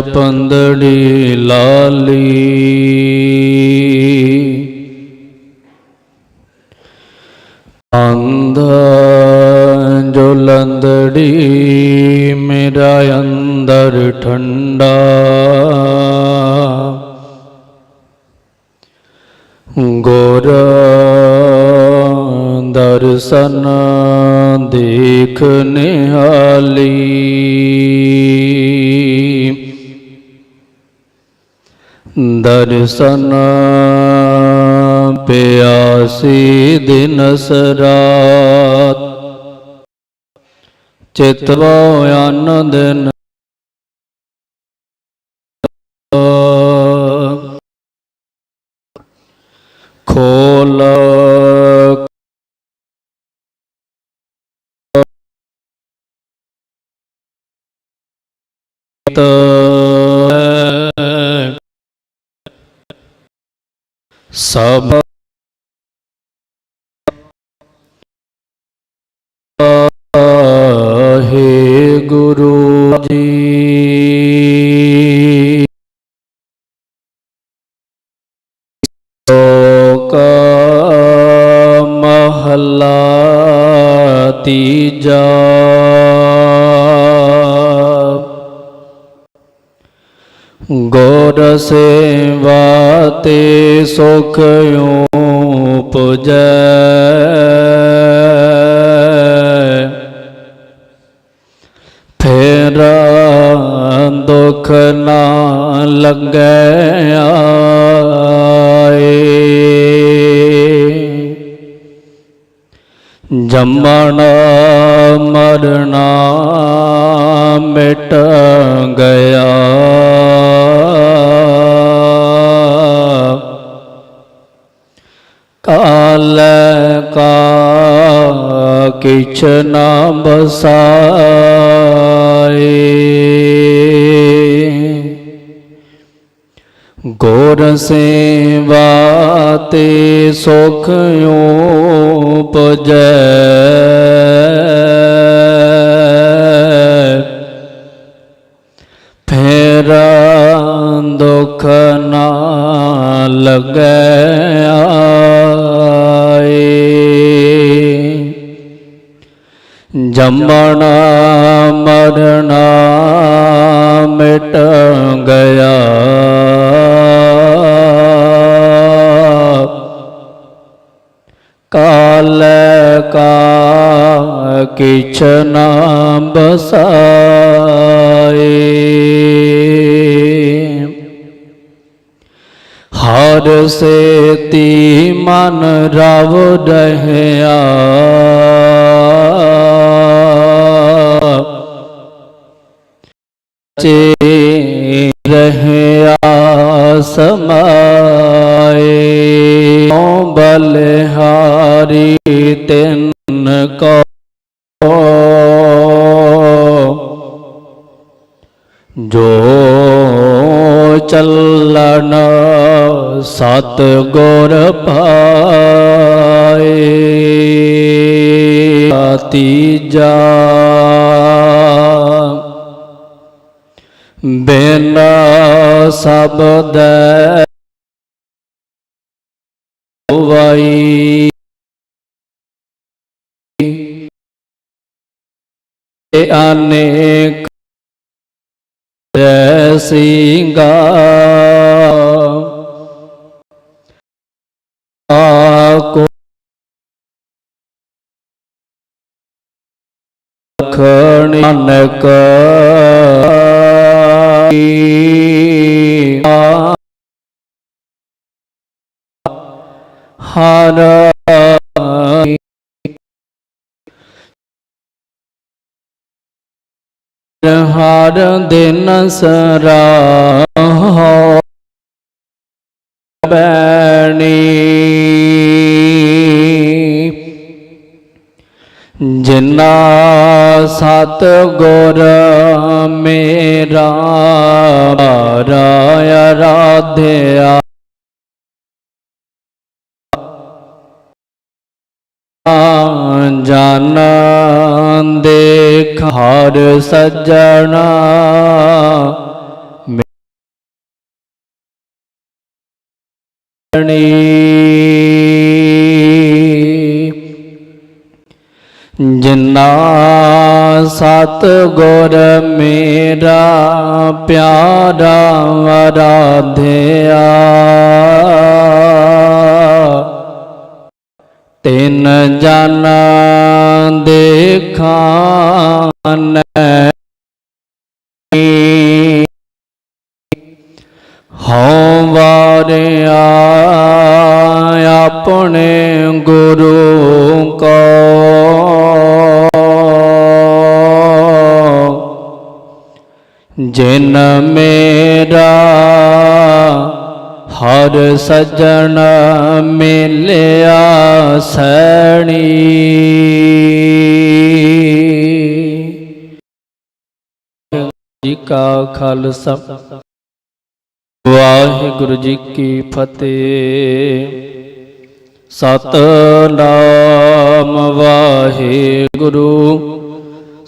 ਜਪੰਦੜੀ ਲਾਲੀ। ਅੰਧ ਜੁਲੰਦੜੀ ਮੇਰਾ ਅੰਦਰ ਠੰਡਾ। ਗੁਰ ਦਰਸ਼ਨ ਦੇਖ ਨਿਹਾਲੀ। ਦਰਸ਼ਨ ਪਿਆਸੀ ਦਿਨ ਸਰਾਤ। ਚਿਤਵੋ ਆਨੰਦ ਨ ਖੋਲ ਸਭ ਹੈ ਗੁਰੂ ਜੀ। ਲੋਕ ਮਹਲਾ ਤੀਜਾ। ਗੋਰ ਸੇਵਾ ਤੇ ਸੁਖ ਉਪਜੈ। ਫੇਰ ਦੁਖ ਨਾ ਲੱਗੈ ਆਏ। ਜੰਮਣ ਮਰਨਾ ਮਿਟ ਗਿਆ। ਕਿਛ ਨਾ ਬਸਾਏ। ਗੋਰ ਸੇਵਾ ਤੇ ਸੁਖ ਉਪਜੈ। ਫੇਰ ਦੁਖ ਨਾ ਲੱਗੈ। ਜੰਮਣ ਮਰਨਾ ਮਿਟ ਗਿਆ। ਕਾਲ ਕਾ ਕਿਛ ਨਾ ਬਸਾਏ। ਹਰ ਸੇਤੀ ਮਨ ਰਵ ਰਹਿਆ ਚੇ ਰਹਿਆ ਸਮਾਏ ਓ ਬਲਿਹਾਰੀ ਤਿੰਨ ਕੋ ਜੋ ਚੱਲਣ ਸਤ ਗੁਰ ਪਾਏ। ਤੀਜਾ। ਬਿਨ ਸਬਦ ਵਾਈ ਅਨੇਕ ਸਿੰਘਾ ਕੋ ਖਣਨਕ ਹਰ ਹਰ ਦਿਨ ਸਰਾ ਹੋ ਬੈ ਜਿਨਾ ਸਤ ਗੁਰ ਮੇਰਾ ਰਾਇਆ ਰਾਧਿਆ। ਜਨ ਦੇਖ ਹਰ ਸਜਣਾ ਮਿਲਣੀ ਜਿਨਾ ਸਤ ਗੁਰ ਮੇਰਾ ਪਿਆਰਾ ਆਰਾਧਿਆ। ਤਿੰਨ ਜਨ ਦੇਖਾਨ ਜਿਨ ਮੇਰਾ ਹਰ ਸਜਣ ਮਿਲਿਆ ਸੈਣੀ। ਜੀ ਕਾ ਖਾਲਸਾ। ਵਾਹਿਗੁਰੂ ਜੀ ਕੀ ਫਤਿਹ। ਸਤਨਾਮ ਵਾਹਿਗੁਰੂ।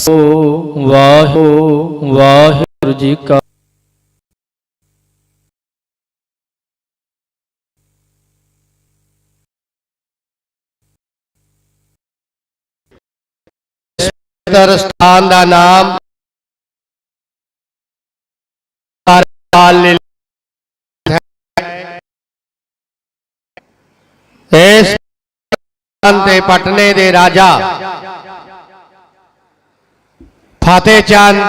ਸੋ ਵਾਹਿਗੁਰੂ ਵਾਹਿਗੁਰੂ ਜੀ ਕਾ ਪਵਿੱਤਰ ਸਥਾਨ ਦਾ ਨਾਮ ਇਸ ਸਥਾਨ ਤੇ ਪਟਨੇ ਦੇ ਰਾਜਾ। ਫਤਿਹ ਚੰਦ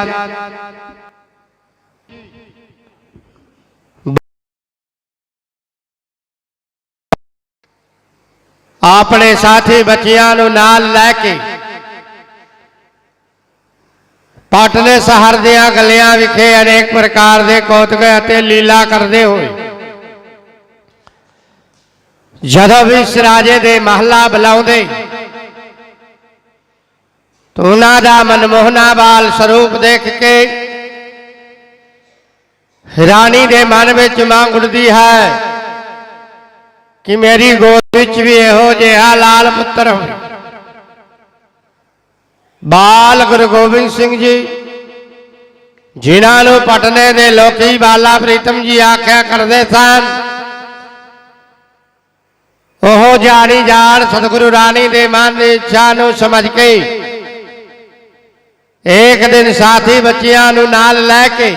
ਆਪਣੇ ਸਾਥੀ ਬੱਚਿਆਂ ਨੂੰ ਨਾਲ ਲੈ ਕੇ ਪਟਨੇ ਸ਼ਹਿਰ ਦੀਆਂ ਗਲੀਆਂ ਵਿਖੇ ਅਨੇਕ ਪ੍ਰਕਾਰ ਦੇ ਕੌਤਕ ਅਤੇ ਲੀਲਾ ਕਰਦੇ ਹੋਏ ਜਦੋਂ ਵੀ ਇਸ ਰਾਜੇ ਦੇ ਮਹੱਲਾ ਬੁਲਾਉਂਦੇ ਉਹਨਾਂ ਦਾ ਮਨਮੋਹਨਾ ਬਾਲ ਸਰੂਪ ਦੇਖ ਕੇ ਰਾਣੀ ਦੇ ਮਨ ਵਿੱਚ ਮੰਗ ਉੱਠਦੀ ਹੈ ਕਿ ਮੇਰੀ ਗੋਦ ਵਿੱਚ ਵੀ ਇਹੋ ਜਿਹਾ ਲਾਲ ਪੁੱਤਰ ਹੋਵੇ। ਬਾਲ ਗੁਰੂ ਗੋਬਿੰਦ ਸਿੰਘ ਜੀ, ਜਿਨ੍ਹਾਂ ਨੂੰ ਪਟਨੇ ਦੇ ਲੋਕੀ ਬਾਲਾ ਪ੍ਰੀਤਮ ਜੀ ਆਖਿਆ ਕਰਦੇ ਸਨ, ਉਹ ਜਾਣੀ ਜਾਣ ਸਤਿਗੁਰੂ ਰਾਣੀ ਦੇ ਮਨ ਦੀ ਇੱਛਾ ਨੂੰ ਸਮਝ ਕੇ ਇੱਕ ਦਿਨ ਸਾਥੀ ਬੱਚਿਆਂ ਨੂੰ ਨਾਲ ਲੈ ਕੇ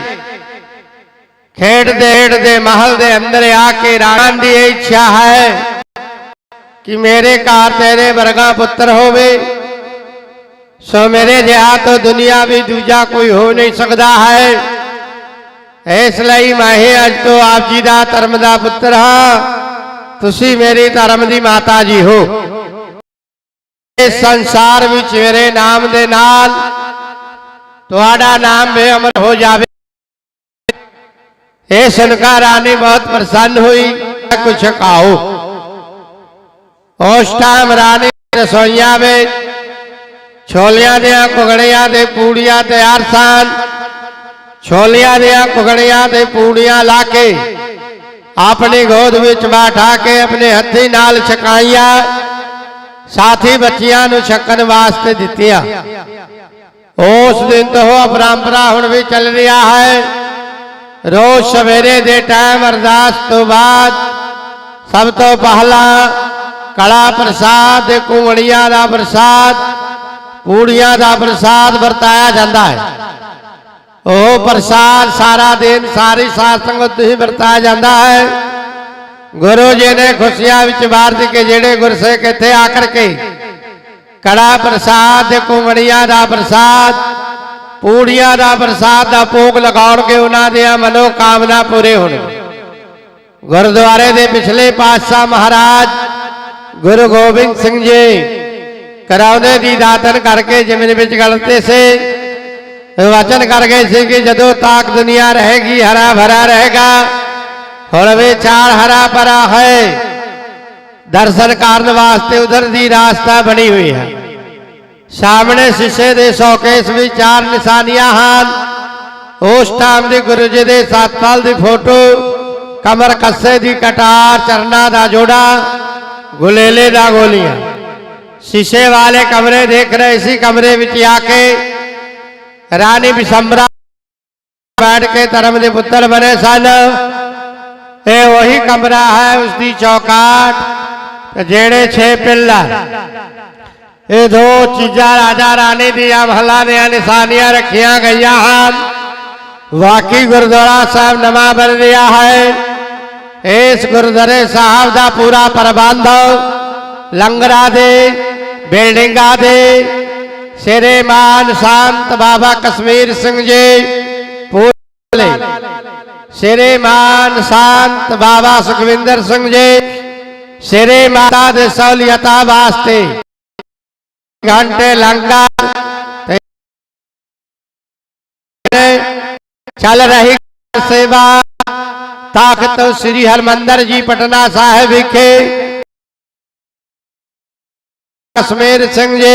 ਖੇਡਦੇ ਖੇਡਦੇ ਮਹਲ ਦੇ ਅੰਦਰ ਆ ਕੇ ਰਾਣੀ ਦੀ ਇਹ ਇੱਛਾ ਹੈ ਕਿ ਮੇਰੇ ਘਰ ਤੇਰੇ ਵਰਗਾ ਪੁੱਤਰ ਹੋਵੇ। ਸੋ ਮੇਰੇ ਜਿਹਾ ਤਾਂ ਦੁਨੀਆ ਵੀ ਦੂਜਾ ਕੋਈ ਹੋ ਨਹੀਂ ਸਕਦਾ ਹੈ। ਇਸ ਲਈ ਮੈਂ ਹੀ ਅੱਜ ਤੋਂ ਆਪ ਜੀ ਦਾ ਧਰਮ ਦਾ ਪੁੱਤਰ ਹਾਂ। ਤੁਸੀਂ ਮੇਰੀ ਧਰਮ ਦੀ ਮਾਤਾ ਜੀ ਹੋ। ਇਸ ਸੰਸਾਰ ਵਿੱਚ ਮੇਰੇ ਨਾਮ ਦੇ ਨਾਲ ਤੁਹਾਡਾ ਨਾਮ ਵੀ ਹੋ ਜਾਵੇ। ਇਹ ਸੁਨਕਾ ਰਾਣੀ ਬਹੁਤ ਪ੍ਰਸੰਨ ਹੋਈ ਕੁਛ ਖਾਓ। ਉਸ ਟਾਈਮ ਰਾਣੀ ਰਸੋਈਆਂ ਵਿੱਚ ਛੋਲਿਆਂ ਦੀਆਂ ਕੁਗੜੀਆਂ ਤੇ ਪੂੜੀਆਂ ਤਿਆਰ ਸਨ। ਛੋਲਿਆਂ ਦੀਆਂ ਕੁਗੜੀਆਂ ਤੇ ਪੂੜੀਆਂ ਲਾ ਕੇ ਆਪਣੀ ਗੋਦ ਵਿੱਚ ਬਿਠਾ ਕੇ ਆਪਣੇ ਹੱਥੀ ਨਾਲ ਛਕਾਈਆਂ। ਸਾਥੀ ਬੱਚਿਆਂ ਨੂੰ ਛਕਣ ਵਾਸਤੇ ਦਿੱਤੀਆਂ। ਉਸ ਦਿਨ ਤੋਂ ਪਰੰਪਰਾ ਹੁਣ ਵੀ ਚੱਲ ਰਿਹਾ ਹੈ। ਰੋਜ਼ ਸਵੇਰੇ ਦੇ ਟਾਈਮ ਅਰਦਾਸ ਤੋਂ ਬਾਅਦ ਸਭ ਤੋਂ ਪਹਿਲਾਂ ਕਲਾ ਪ੍ਰਸਾਦ ਤੇ ਕੁਮੜੀਆਂ ਦਾ ਪ੍ਰਸਾਦ, ਪੂੜੀਆਂ ਦਾ ਪ੍ਰਸਾਦ ਵਰਤਾਇਆ ਜਾਂਦਾ ਹੈ। ਉਹ ਪ੍ਰਸਾਦ ਸਾਰਾ ਦਿਨ ਸਾਰੀ ਸਾਧ ਸੰਗਤ ਹੀ ਵਰਤਾਇਆ ਜਾਂਦਾ ਹੈ। ਗੁਰੂ ਜੀ ਨੇ ਖੁਸ਼ੀਆਂ ਵਿੱਚ ਵਾਰ ਕੇ ਜਿਹੜੇ ਗੁਰਸਿੱਖ ਇੱਥੇ ਆ ਕਰਕੇ ਕੜਾ ਪ੍ਰਸਾਦ ਤੇ ਕੁਮੜੀਆਂ ਦਾ ਪ੍ਰਸਾਦ, ਪੂੜੀਆਂ ਦਾ ਪ੍ਰਸਾਦ ਦਾ ਭੋਗ ਲਗਾਉਣਗੇ ਉਹਨਾਂ ਦੀਆਂ ਮਨੋ ਕਾਮਨਾ ਪੂਰੇ ਹੋਣਗੇ ਗੁਰਦੁਆਰੇ ਦੇ ਪਿਛਲੇ ਪਾਤਸ਼ਾਹ ਮਹਾਰਾਜ ਗੁਰੂ ਗੋਬਿੰਦ ਸਿੰਘ ਜੀ ਕਰਾਉਂਦੇ ਦੀ ਦਾਤਨ ਕਰਕੇ ਜ਼ਮੀਨ ਵਿੱਚ ਗਲਤੇ ਸੇ, ਵਚਨ ਕਰ ਗਏ ਸੀ ਕਿ ਜਦੋਂ ਤਾਕ ਦੁਨੀਆ ਰਹੇਗੀ, ਹਰਾ ਭਰਾ ਰਹੇਗਾ, ਹੁਣ ਵੀ ਚਾਰ ਹਰਾ ਭਰਾ ਹੈ ਦਰਸ਼ਨ ਕਰਨ ਵਾਸਤੇ ਉਧਰ ਦੀ ਰਾਸਤਾ ਬਣੀ ਹੋਈ ਹੈ। ਸਾਹਮਣੇ ਸ਼ੀਸ਼ੇ ਦੇ ਸ਼ੋਕੇਸ ਵਿੱਚ ਚਾਰ ਨਿਸ਼ਾਨੀਆਂ ਹਨ। ਉਸ ਟਾਈਮ ਦੇ ਗੁਰੂ ਜੀ ਦੇ ਸਤਪਾਲ ਦੀ ਫੋਟੋ ਕਮਰ ਕੱਸੇ ਦੀ ਕਟਾਰ, ਚਰਨਾ ਦਾ ਜੋੜਾ, ਗੁਲੇਲੇ ਦਾ ਗੋਲੀਆਂ। ਸ਼ੀਸ਼ੇ ਵਾਲੇ ਕਮਰੇ ਦੇਖ ਰਹੇ ਸੀ, ਕਮਰੇ ਵਿੱਚ ਆ ਕੇ ਰਾਣੀ ਬਿਸੰਬਰਾ ਬੈਠ ਕੇ ਧਰਮ ਦੇ ਪੁੱਤਰ ਬਣੇ ਸਨ। ਇਹ ਉਹੀ ਕਮਰਾ ਹੈ ਉਸ ਦੀ ਚੌਕਾਟ। ਤੇ ਜਿਹੜੇ ਛੇ ਪਿੱਲਰ ਇਹ ਦੋ ਚੀਜ਼ਾਂ ਰਾਜਾ ਰਾਣੀ ਦੀਆਂ ਮਹਲਾ ਦੀਆਂ ਨਿਸ਼ਾਨੀਆਂ ਰੱਖੀਆਂ ਗਈਆਂ ਹਨ। ਵਾਕਈ ਗੁਰਦੁਆਰਾ ਸਾਹਿਬ ਨਵਾਂ ਬਣ ਰਿਹਾ ਹੈ। ਇਸ ਗੁਰਦੁਆਰੇ ਸਾਹਿਬ ਦਾ ਪੂਰਾ ਪ੍ਰਬੰਧ ਲੰਗਰਾਂ ਦੇ, ਬਿਲਡਿੰਗਾਂ ਦੇ ਸ਼੍ਰੀਮਾਨ ਸੰਤ ਬਾਬਾ ਕਸ਼ਮੀਰ ਸਿੰਘ ਜੀ ਪੂਰੇ ਸ਼੍ਰੀਮਾਨ ਸੰਤ ਬਾਬਾ ਸੁਖਵਿੰਦਰ ਸਿੰਘ ਜੀ ਸ਼੍ਰੀ ਮਾਤਾ ਦੇ ਸਹੂਲੀਅਤਾਂ ਵਾਸਤੇ ਘੰਟੇ ਲੰਗਰ ਤੇ ਚੱਲ ਰਹੀ ਸੇਵਾ ਤਾਕਤ ਸ੍ਰੀ ਹਰਮੰਦਰ ਜੀ ਪਟਨਾ ਸਾਹਿਬ ਵਿਖੇ ਕਸ਼ਮੀਰ ਸਿੰਘ ਜੀ